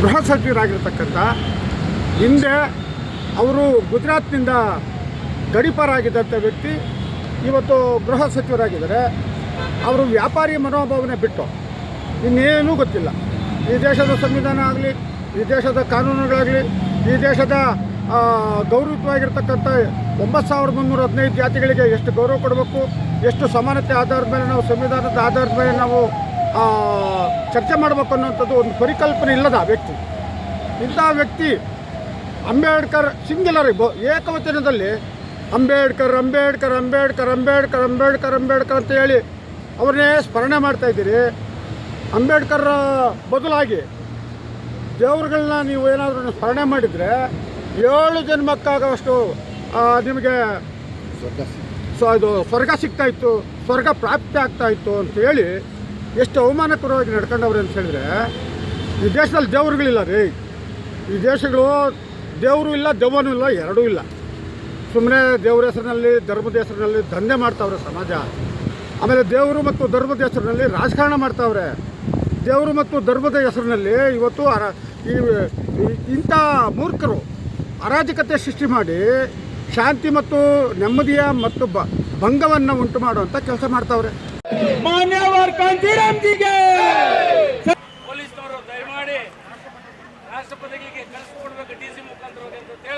ಗೃಹ ಸಚಿವರಾಗಿರ್ತಕ್ಕಂಥ ಹಿಂದೆ ಅವರು ಗುಜರಾತ್ನಿಂದ ಗಡಿಪಾರಾಗಿದ್ದಂಥ ವ್ಯಕ್ತಿ ಇವತ್ತು ಗೃಹ ಸಚಿವರಾಗಿದ್ದಾರೆ ಅವರು ವ್ಯಾಪಾರಿ ಮನೋಭಾವನೆ ಬಿಟ್ಟು ಇನ್ನೇನೂ ಗೊತ್ತಿಲ್ಲ. ಈ ದೇಶದ ಸಂವಿಧಾನ ಆಗಲಿ ಈ ದೇಶದ ಕಾನೂನುಗಳಾಗಲಿ ಈ ದೇಶದ ಆ, ಗೌರವಯುತವಾಗಿರ್ತಕ್ಕಂಥ ಒಂಬತ್ತು ಸಾವಿರದ ಮುನ್ನೂರ ಹದಿನೈದು ಜಾತಿಗಳಿಗೆ ಎಷ್ಟು ಗೌರವ ಕೊಡಬೇಕು ಎಷ್ಟು ಸಮಾನತೆ ಆಧಾರದ ಮೇಲೆ ನಾವು ಸಂವಿಧಾನದ ಆಧಾರದ ಮೇಲೆ ನಾವು ಚರ್ಚೆ ಮಾಡಬೇಕು ಅನ್ನೋಂಥದ್ದು ಒಂದು ಪರಿಕಲ್ಪನೆ ಇಲ್ಲದ ವ್ಯಕ್ತಿ. ಇಂಥ ವ್ಯಕ್ತಿ ಅಂಬೇಡ್ಕರ್ ಸಿಂಗ್ಯುಲರ್ ಏಕವಚನದಲ್ಲಿ ಅಂಬೇಡ್ಕರ್ ಅಂಬೇಡ್ಕರ್ ಅಂಬೇಡ್ಕರ್ ಅಂಬೇಡ್ಕರ್ ಅಂಬೇಡ್ಕರ್ ಅಂಬೇಡ್ಕರ್ ಅಂತ ಹೇಳಿ ಅವ್ರನ್ನೇ ಸ್ಮರಣೆ ಮಾಡ್ತಾ ಇದ್ದೀರಿ. ಅಂಬೇಡ್ಕರ್ ಬದಲಾಗಿ ದೇವ್ರುಗಳನ್ನ ನೀವು ಏನಾದರೂ ಸ್ಮರಣೆ ಮಾಡಿದರೆ ಏಳು ಜನ್ಮಕ್ಕಾಗುವಷ್ಟು ನಿಮಗೆ ಸೊ ಇದು ಸ್ವರ್ಗ ಸಿಗ್ತಾ ಇತ್ತು ಸ್ವರ್ಗ ಪ್ರಾಪ್ತಿ ಆಗ್ತಾ ಇತ್ತು ಅಂತ ಹೇಳಿ ಎಷ್ಟು ಅವಮಾನಕರವಾಗಿ ನಡ್ಕೊಂಡವ್ರೆ ಅಂತ ಹೇಳಿದ್ರೆ ಈ ದೇಶದಲ್ಲಿ ದೇವ್ರುಗಳಿಲ್ಲ ರೀ. ಈ ದೇಶಗಳು ದೇವರು ಇಲ್ಲ ದೆವ್ವನೂ ಇಲ್ಲ ಎರಡೂ ಇಲ್ಲ. ಸುಮ್ಮನೆ ದೇವ್ರ ಹೆಸರಿನಲ್ಲಿ ಧರ್ಮದ ಹೆಸರಿನಲ್ಲಿ ದಂಧೆ ಮಾಡ್ತಾವ್ರೆ ಸಮಾಜ. ಆಮೇಲೆ ದೇವರು ಮತ್ತು ಧರ್ಮದ ಹೆಸರಿನಲ್ಲಿ ರಾಜಕಾರಣ ಮಾಡ್ತಾವ್ರೆ. ದೇವರು ಮತ್ತು ಧರ್ಮದ ಹೆಸರಿನಲ್ಲಿ ಇವತ್ತು ಅರ ಈ ಇಂಥ ಮೂರ್ಖರು ಅರಾಜಕತೆ ಸೃಷ್ಟಿ ಮಾಡಿ ಶಾಂತಿ ಮತ್ತು ನೆಮ್ಮದಿಯ ಮತ್ತು ಬ ಭಂಗವನ್ನು ಉಂಟು ಮಾಡುವಂಥ ಕೆಲಸ ಮಾಡ್ತಾವ್ರೆ. ಮಾನ್ಯವರ್ ಕಾಂತಿರಾಮ್ಜಿಗೆ ಪೊಲೀಸ್ನವರು ದಯಮಾಡಿ ರಾಷ್ಟ್ರಪತಿಗಳಿಗೆ ಕಳಿಸ್ಕೊಡ್ಬೇಕು ಡಿ ಸಿ ಮುಖಾಂತರ ಹೋಗಿ ಅಂತ ಹೇಳಿ.